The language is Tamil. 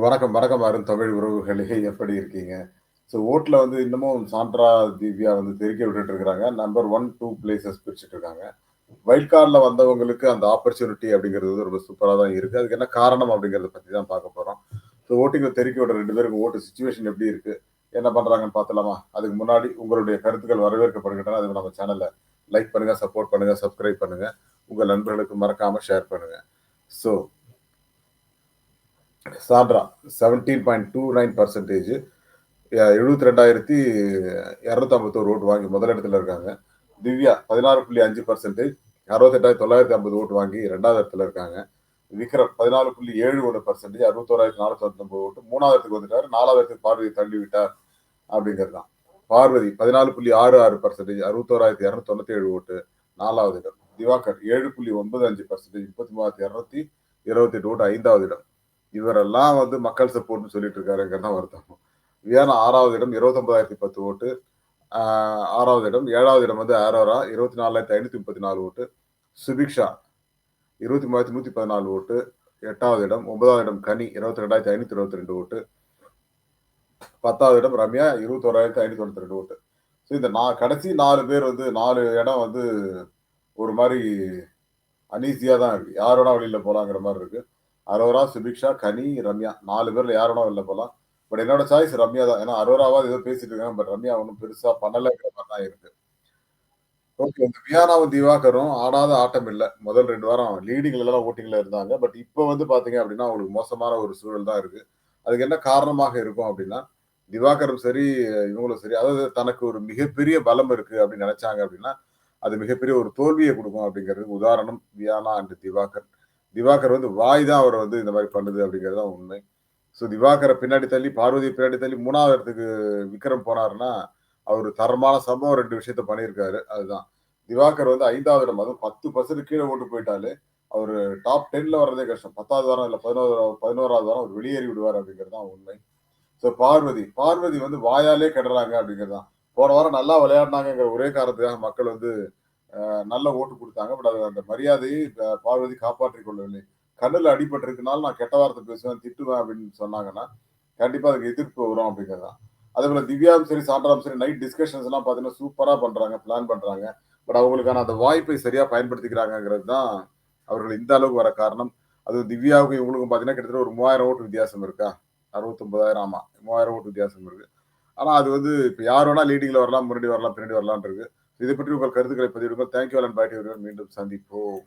வணக்கம், வணக்கம் அருண் தமிழ் உறவுகளே எப்படி இருக்கீங்க? ஸோ ஓட்டில் வந்து இன்னமும் சாண்ட்ரா, திவ்யா வந்து தெறிக்க விட்டுட்டு இருக்கிறாங்க நம்பர் ஒன் டூ பிளேசஸ் பிரிச்சுட்டு இருக்காங்க. வைல்ட் கார்டில் வந்தவங்களுக்கு அந்த ஆப்பர்ச்சுனிட்டி அப்படிங்கிறது வந்து ரொம்ப சூப்பராக தான் இருக்குது அதுக்கு என்ன காரணம் அப்படிங்கிறத பற்றி தான் பார்க்க போகிறோம் ஸோ ஓட்டிங்கில் தெருக்கி விடுற 2 பேருக்கும் ஓட்டு சுச்சுவேஷன் எப்படி இருக்குது என்ன பண்ணுறாங்கன்னு பார்த்துலாமா? அதுக்கு முன்னாடி உங்களுடைய கருத்துக்கள் வரவேற்கப்படுகின்றன. அதுக்கு நம்ம சேனலை லைக் பண்ணுங்கள் சப்போர்ட் பண்ணுங்கள் சப்ஸ்கிரைப் பண்ணுங்கள் உங்கள் நண்பர்களுக்கு மறக்காமல் ஷேர் பண்ணுங்கள் so Chhapra seventeen point two nine percentage எழுபத்தி ரெண்டாயிரத்தி இரநூத்தம்பத்தோரு ஓட்டு வாங்கி முதலிடத்தில் இருக்காங்க. திவ்யா பதினாறு புள்ளி அஞ்சு பர்சன்டேஜ் அறுபத்தெட்டாயிரத்தி தொள்ளாயிரத்தி ஐம்பது ஓட்டு வாங்கி ரெண்டாவது இடத்துல இருக்காங்க. விக்ரம் பதினாலு புள்ளி ஏழு ஒன்று பர்சன்டேஜ் அறுபத்தோராயிரத்தி நானூற்றி தொண்ணூத்தொம்பது ஓட்டு. மூணாவது வந்துட்டார். நாலாவது பார்வையை தள்ளி விட்டார் அப்படிங்கிறது தான். பார்வதி பதினாலு புள்ளி ஆறு ஆறு பர்சன்டேஜ் அறுபத்தோராயிரத்தி இரநூத்தி தொண்ணூத்தி ஏழு ஓட்டு. நாலாவது இடம். திவாகர் ஏழு புள்ளி ஒன்பது அஞ்சு பர்சன்டேஜ் முப்பத்தி மூவாயிரத்தி இரநூத்தி இருபத்தி எட்டு ஓட்டு. ஐந்தாவது இடம். இவரெல்லாம் வந்து மக்கள் சப்போர்ட்னு சொல்லிட்டு இருக்காருங்கிறது தான் வருத்தம். வியானா ஆறாவது இடம் இருபத்தொன்பதாயிரத்தி பத்து ஓட்டு. ஆறாவது இடம் ஏழாவது இடம் வந்து ஆரோரா இருபத்தி நாலாயிரத்தி ஐநூற்றி முப்பத்தி நாலு ஓட்டு. சுபிக்ஷா இருபத்தி மூவாயிரத்தி நூற்றி பதினாலு ஓட்டு. எட்டாவது இடம் ஒன்பதாவது இடம் கனி இருபத்தி ரெண்டாயிரத்தி ஐநூற்றி இருபத்தி ரெண்டு ஓட்டு. பத்தாவது இடம் ரம்யா இருபத்தோராயிரத்தி ஐநூற்றி தொண்ணூற்றி ரெண்டு ஓட்டு. ஸோ இந்த நான் கடைசி நாலு பேர் வந்து நாலு இடம் வந்து ஒரு மாதிரி அனீசியாக தான் இருக்குது யாரோட வழியில் போகலாங்கிற மாதிரி இருக்குது அரோரா, சுபிக்ஷா, கனி, ரம்யா நாலு பேர்ல யார் வேணா வெளில போகலாம் பட் என்னோட சாய்ஸ் ரம்யா தான். ஏன்னா அரோராவாவது ஏதோ பேசிட்டு இருக்காங்க. பட் ரம்யா ஒன்றும் பெருசா பண்ணலைங்கிற மாதிரி தான் இருக்கு. ஓகே. இந்த வியானாவும், திவாகரும் ஆடாத ஆட்டம் இல்லை முதல் ரெண்டு வாரம் லீடிங்ல எல்லாம் ஓட்டிங்ல இருந்தாங்க. பட் இப்போ வந்து பார்த்தீங்க அப்படின்னா, அவங்களுக்கு மோசமான ஒரு சூழல் தான் இருக்கு. அதுக்கு என்ன காரணமாக இருக்கும் அப்படின்னா, திவாகரும் சரி, இவங்களும் சரி அதாவது தனக்கு ஒரு மிகப்பெரிய பலம் இருக்கு அப்படின்னு நினைச்சாங்க அப்படின்னா, அது மிகப்பெரிய ஒரு தோல்வியை கொடுக்கும் அப்படிங்கிறது உதாரணம் வியானா அண்ட் திவாகர். திவாகர் வந்து வாய் தான் அவரை வந்து இந்த மாதிரி பண்ணுது அப்படிங்கிறது தான் உண்மை. ஸோ திவாகரை பின்னாடி தள்ளி, பார்வதியை பின்னாடி தள்ளி மூணாவது இடத்துக்கு விக்ரம் போனாருன்னா, அவர் தரமான சம்பவம் ரெண்டு விஷயத்த பண்ணியிருக்காரு. அதுதான். திவாகர் வந்து ஐந்தாவது இடம் அதுவும் பத்து பர்சன்ட் கீழே ஓட்டு போயிட்டாலே, அவர் டாப் 10ல வர்றதே கஷ்டம். 10வது வாரம் இல்லை பதினோரு பதினோராவது வாரம் அவர் வெளியேறி விடுவார் அப்படிங்கிறது தான் உண்மை. ஸோ பார்வதி, பார்வதி வந்து வாயாலே கெடுறாங்க அப்படிங்கிறது தான். போன வாரம் நல்லா விளையாடினாங்கிற ஒரே காரணத்துக்காக மக்கள் வந்து நல்ல ஓட்டு கொடுத்தாங்க பட் அது அந்த மரியாதையை பார்வதி காப்பாற்றிக் கொள்ளவில்லை. கண்ணில் அடிபட்டிருக்குனால நான் கெட்ட வார்த்தை பேசுவேன், திட்டுவேன் அப்படின்னு சொன்னாங்கன்னா, கண்டிப்பாக அதுக்கு எதிர்ப்பு வரும் அப்படிங்கிறது தான். அதேபோல திவ்யாவும் சரி, சாண்ட்ராவும் சரி நைட் டிஸ்கஷன்ஸ் எல்லாம் பார்த்தீங்கன்னா, சூப்பராக பண்ணுறாங்க பிளான் பண்ணுறாங்க பட் அவங்களுக்கான அந்த வாய்ப்பை சரியாக பயன்படுத்திக்கிறாங்கங்கிறது தான் அவர்கள் இந்த அளவுக்கு வர காரணம். அது திவ்யாவுக்கும் இவங்களுக்கும் பார்த்தீங்கன்னா, கிட்டத்தட்ட ஒரு 3000 ஓட்டு வித்தியாசம் இருக்கா? 69,000 ஆமா. 3000 ஓட்டு வித்தியாசம் இருக்குது ஆனா அது வந்து இப்ப யார் வேணா லீடிங்ல வரலாம், முன்னாடி வரலாம், பின்னாடி வரலாம்னு இருக்கு. இதை பற்றி உங்கள் கருத்துக்களை பதிவிடுங்கள். தேங்க் யூ பாட்டி அண்ட் மீண்டும் சந்திப்போம்.